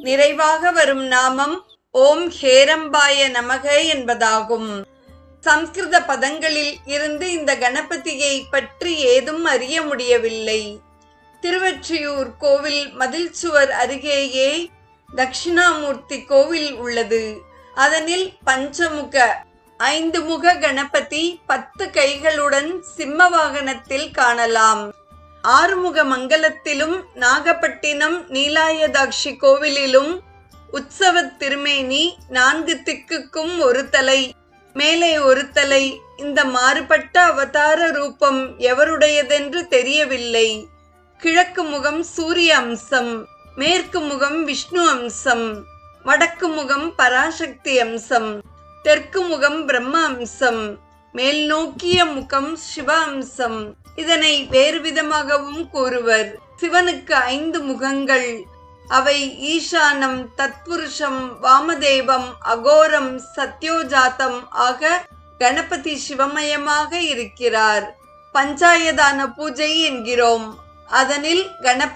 நிறைவாக வரும் நாமம் ஓம் ஹேரம்பாய நமக என்பதாகும். சம்ஸ்கிருத பதங்களில் இருந்து இந்த கணபதியை பற்றி ஏதும் அறிய முடியவில்லை. திருவற்றியூர் கோவில் மதில் சுவர் அருகேயே தட்சிணாமூர்த்தி கோவில் உள்ளது. அதனில் பஞ்சமுக ஐந்து முக கணபதி பத்து கைகளுடன் சிம்ம வாகனத்தில் காணலாம். ஆறுமுக மங்கலத்திலும் நாகப்பட்டினம் நீலாயதாட்சி கோவிலிலும் உற்சவத் திருமேனி நான்கு திக்குக்கும் ஒரு தலை மேலே ஒரு தலை. இந்த மாறுபட்ட அவதார ரூபம் எவருடையதென்று தெரியவில்லை. கிழக்கு முகம் சூரிய அம்சம் மேற்கு முகம் விஷ்ணு அம்சம் வடக்கு முகம் பராசக்தி அம்சம் தெற்கு முகம் பிரம்ம அம்சம். மேல் நோக்கிய முகம் சிவ அம்சம் இதனை வேறு விதமாகவும் கூறுவர். சிவனுக்கு ஐந்து முகங்கள். அவை ஈசானம் தத்புருஷம் வாமதேவம் அகோரம் சத்யோஜாதம் ஆக கணபதி சிவமயமாக இருக்கிறார். பஞ்சாயதான பூஜை என்கிறோம். அதனில் கணபதி